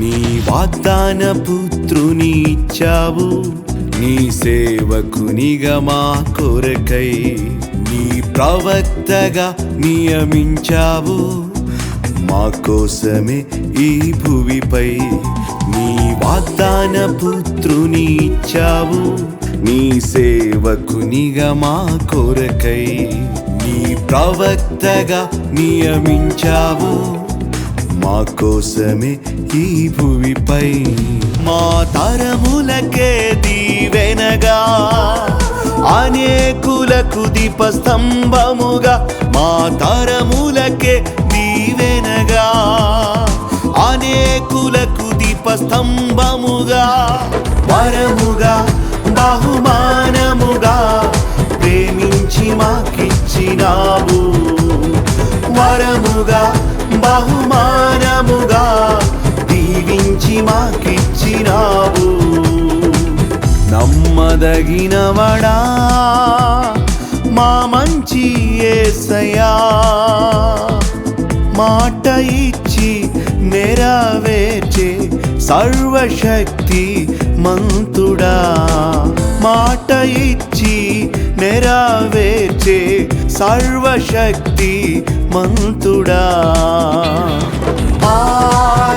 నీ వాగ్దాన పుత్రుని ఇచ్చావు నీ సేవకునిగా మా కొరకై నీ ప్రవక్తగా నియమించావు. మా కోసమే ఈ భూమిపై నీ వాగ్దాన పుత్రుని ఇచ్చావు నీ సేవకునిగా మా కొరకై నీ ప్రవక్తగా నియమించావు. మా కోసమే ఈ భూమిపై. మా తరములకే దీవెనగా అనేకులకు దీపస్తంభముగా మా తరములకే దీవెనగా అనేకులకు దీపస్తంభముగా వరముగా బహుమాన నమ్మదగినవడా మా మంచి ఏసయా మాట ఇచ్చి నెరవేర్చే సర్వశక్తి మంతుడా. మాట ఇచ్చి నెరవేర్చే సర్వశక్తి మంతుడా. ఆరాధనా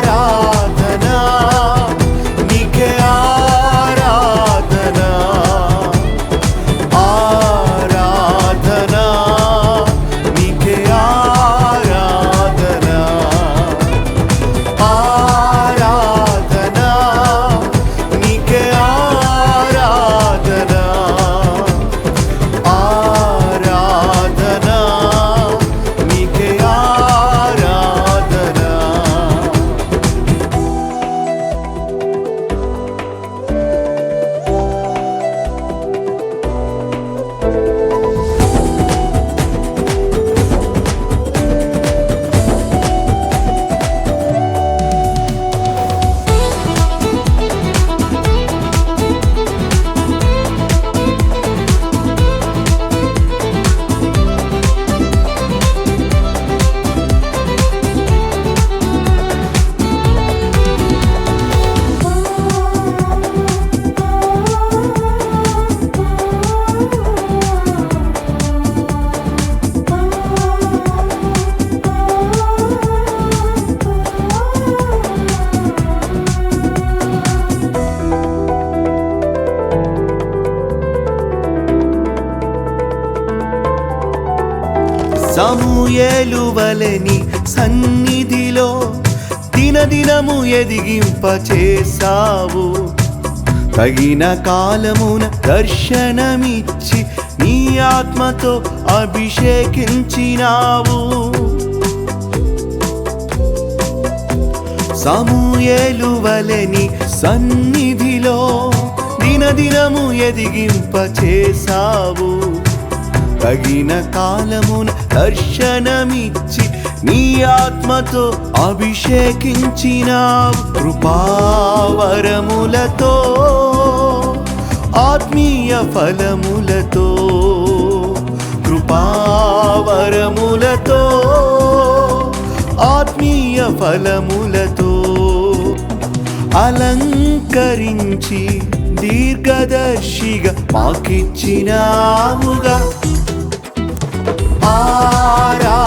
సమూయేలు సన్నిధిలో దినదినము ఎదిగింప చేసావు తగిన కాలమున దర్శనమిచ్చి నీ ఆత్మతో అభిషేకించినావు. సమూయేలువలని సన్నిధిలో దినదినము ఎదిగింప చేసావు తగిన కాలమున దర్శనమిచ్చి నీ ఆత్మతో అభిషేకించిన కృపావరములతో ఆత్మీయ ఫలములతో కృపావరములతో ఆత్మీయ ఫలములతో అలంకరించి దీర్ఘదర్శిగా మాకిచ్చినావుగా. ആരാ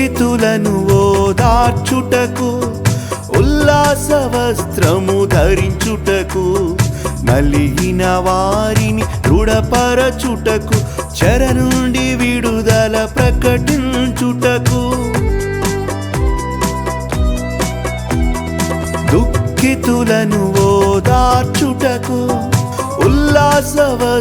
దుఃఖితులను ఓదార్చుటకు ఉల్లాస వస్త్రము ధరించుటకు నలిగిన వారిని దృఢపరచుటకు చెర నుండి విడుదల ప్రకటించుటకు. దుఃఖితులను ఓదార్చుటకు ఉల్లాస వస్త్ర